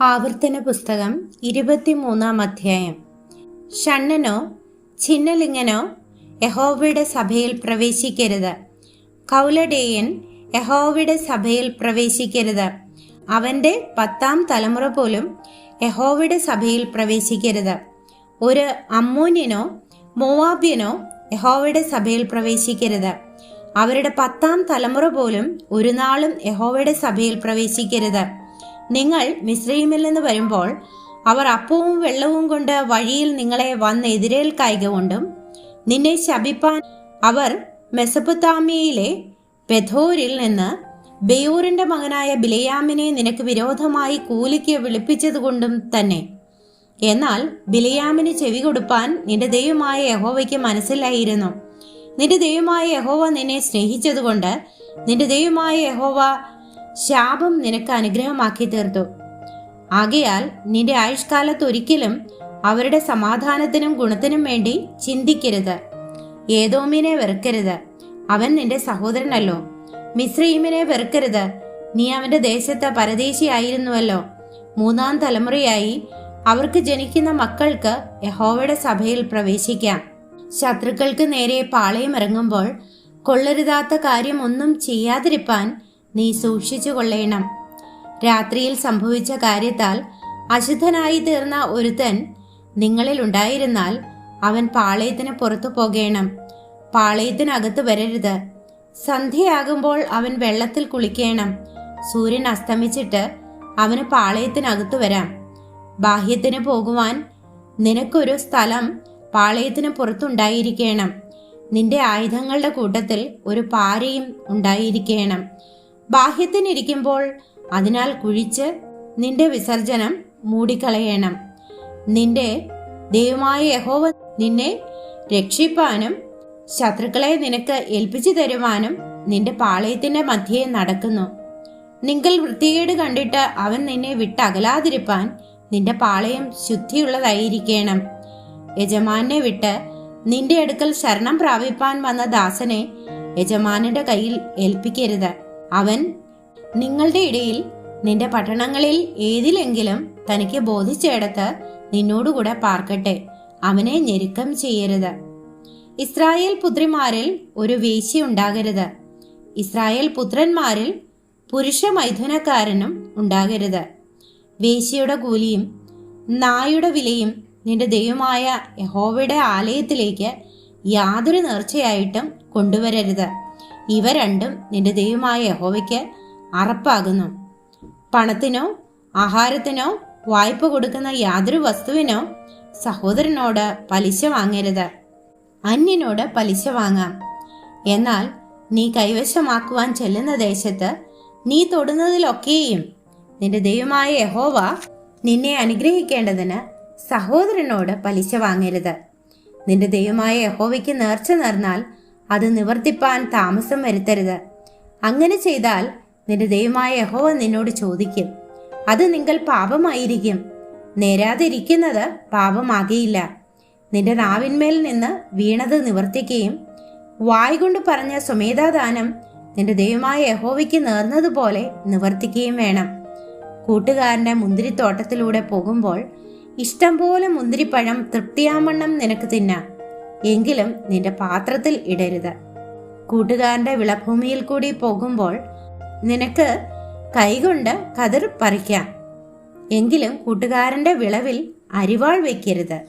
ആവർത്തന പുസ്തകം ഇരുപത്തിമൂന്നാം അധ്യായം. ഷണ്ണനോ ഛിന്നലിംഗനോ യഹോവയുടെ സഭയിൽ പ്രവേശിക്കരുത്. കൗലഡേയൻ യഹോവയുടെ സഭയിൽ പ്രവേശിക്കരുത്. അവന്റെ പത്താം തലമുറ പോലും യഹോവയുടെ സഭയിൽ പ്രവേശിക്കരുത്. ഒരു അമ്മൂന്യനോ മോവാബ്യനോ യഹോവയുടെ സഭയിൽ പ്രവേശിക്കരുത്. അവരുടെ പത്താം തലമുറ പോലും ഒരു നാളും യഹോവയുടെ സഭയിൽ പ്രവേശിക്കരുത്. നിങ്ങൾ മിശ്രീമിൽ നിന്ന് വരുമ്പോൾ അവർ അപ്പവും വെള്ളവും കൊണ്ട് വഴിയിൽ നിങ്ങളെ വന്ന് എതിരേൽക്കായിക കൊണ്ടും നിന്നെ ശപിപ്പാൻ അവർ മെസപ്പൊത്താമിയയിലെ പെഥോരിൽ നിന്ന് ബെയൂറിന്റെ മകനായ ബിലയാമിനെ നിനക്ക് വിരോധമായി കൂലിക്ക് വിളിപ്പിച്ചതുകൊണ്ടും തന്നെ. എന്നാൽ ബിലയാമിന് ചെവി കൊടുപ്പാൻ നിന്റെ ദൈവമായ യഹോവയ്ക്ക് മനസ്സിലായിരുന്നു. നിന്റെ ദൈവമായ യഹോവ നിന്നെ സ്നേഹിച്ചതുകൊണ്ട് നിന്റെ ദൈവമായ യഹോവ ശാപം നിനക്ക് അനുഗ്രഹമാക്കി തീർത്തു. ആകയാൽ നിന്റെ ആയുഷ്കാലത്തൊരിക്കലും അവരുടെ സമാധാനത്തിനും ഗുണത്തിനും വേണ്ടി ചിന്തിക്കരുത്. ഏതോമിനെ വെറുക്കരുത്. അവൻ നിന്റെ സഹോദരനല്ലോ. മിശ്രീമിനെ വെറുക്കരുത്. നീ അവന്റെ ദേശത്ത് പരദേശിയായിരുന്നുവല്ലോ. മൂന്നാം തലമുറയായി അവർക്ക് ജനിക്കുന്ന മക്കൾക്ക് യഹോവയുടെ സഭയിൽ പ്രവേശിക്കാം. ശത്രുക്കൾക്ക് നേരെ പാളയം ഇറങ്ങുമ്പോൾ കൊള്ളരുതാത്ത കാര്യം ഒന്നും ചെയ്യാതിരിപ്പാൻ നീ സൂക്ഷിച്ചു കൊള്ളേണം. രാത്രിയിൽ സംഭവിച്ച കാര്യത്താൽ അശുദ്ധനായി തീർന്ന ഒരുത്തൻ നിങ്ങളിൽ ഉണ്ടായിരുന്നാൽ അവൻ പാളയത്തിന് പുറത്തു പോകേണം. പാളയത്തിനകത്ത് വരരുത്. സന്ധ്യയാകുമ്പോൾ അവൻ വെള്ളത്തിൽ കുളിക്കേണം. സൂര്യൻ അസ്തമിച്ചിട്ട് അവന് പാളയത്തിനകത്ത് വരാം. ബാഹ്യത്തിന് പോകുവാൻ നിനക്കൊരു സ്ഥലം പാളയത്തിന് പുറത്തുണ്ടായിരിക്കണം. നിന്റെ ആയുധങ്ങളുടെ കൂട്ടത്തിൽ ഒരു പാരയും ഉണ്ടായിരിക്കണം. ബാഹ്യത്തിനിരിക്കുമ്പോൾ അതിനാൽ കുഴിച്ച് നിന്റെ വിസർജനം മൂടിക്കളയണം. നിന്റെ ദൈവമായ യഹോവ നിന്നെ രക്ഷിപ്പാനും ശത്രുക്കളെ നിനക്ക് ഏൽപ്പിച്ചു തരുവാനും നിന്റെ പാളയത്തിന്റെ മധ്യേ നടക്കുന്നു. നിങ്ങൾ വൃത്തികേട് കണ്ടിട്ട് അവൻ നിന്നെ വിട്ടകലാതിരിപ്പാൻ നിന്റെ പാളയം ശുദ്ധിയുള്ളതായിരിക്കണം. യജമാനെ വിട്ട് നിന്റെ അടുക്കൽ ശരണം പ്രാപിപ്പാൻ വന്ന ദാസനെ യജമാനന്റെ കയ്യിൽ ഏൽപ്പിക്കരുത്. അവൻ നിങ്ങളുടെ ഇടയിൽ നിന്റെ പട്ടണങ്ങളിൽ ഏതിലെങ്കിലും തനിക്ക് ബോധിച്ചെടുത്ത് നിന്നോടുകൂടെ പാർക്കട്ടെ അവനെ ഞെരുക്കം ചെയ്യരുത്. ഇസ്രായേൽ പുത്രിമാരിൽ ഒരു വേശ്യ ഉണ്ടാകരുത് ഇസ്രായേൽ പുത്രന്മാരിൽ പുരുഷ മൈഥുനക്കാരനും ഉണ്ടാകരുത്. വേശ്യയുടെ കൂലിയും നായുടെ വിലയും നിന്റെ ദൈവമായ യഹോവയുടെ ആലയത്തിലേക്ക് യാതൊരു നേർച്ചയായിട്ടും കൊണ്ടുവരരുത്. ഇവ രണ്ടും നിന്റെ ദൈവമായ യഹോവയ്ക്ക് അറപ്പാകുന്നു. പണത്തിനോ ആഹാരത്തിനോ വായ്പ കൊടുക്കുന്ന യാതൊരു വസ്തുവിനോ സഹോദരനോട് പലിശ വാങ്ങരുത്. അന്യനോട് പലിശ വാങ്ങാം. എന്നാൽ നീ കൈവശമാക്കുവാൻ ചെല്ലുന്ന ദേശത്ത് നീ തൊടുന്നതിലൊക്കെയും നിന്റെ ദൈവമായ യഹോവ നിന്നെ അനുഗ്രഹിക്കേണ്ടതിന് സഹോദരനോട് പലിശ വാങ്ങരുത്. നിന്റെ ദൈവമായ യഹോവയ്ക്ക് നേർച്ച നേർന്നാൽ അത് നിവർത്തിപ്പാൻ താമസം വരുത്തരുത്. അങ്ങനെ ചെയ്താൽ നിന്റെ ദൈവമായ യഹോവ നിന്നോട് ചോദിക്കും അത് നിങ്ങൾ പാപമായിരിക്കും. നേരാതിരിക്കുന്നത് പാപമാകിയില്ല. നിന്റെ നാവിന്മേൽ നിന്ന് വീണത് നിവർത്തിക്കുകയും വായ് കൊണ്ട് പറഞ്ഞ സ്വമേധാദാനം നിന്റെ ദൈവമായ യഹോവയ്ക്ക് നേർന്നതുപോലെ നിവർത്തിക്കുകയും വേണം. കൂട്ടുകാരന്റെ മുന്തിരിത്തോട്ടത്തിലൂടെ പോകുമ്പോൾ ഇഷ്ടംപോലെ മുന്തിരിപ്പഴം തൃപ്തിയാമണ്ണം നിനക്ക് തിന്നാം. എങ്കിലും നിന്റെ പാത്രത്തിൽ ഇടരുത്. കൂട്ടുകാരന്റെ വിളഭൂമിയിൽ കൂടി പോകുമ്പോൾ നിനക്ക് കൈകൊണ്ട് കതിർ പറിക്കാം. എങ്കിലും കൂട്ടുകാരന്റെ വിളവിൽ അരിവാൾ വയ്ക്കരുത്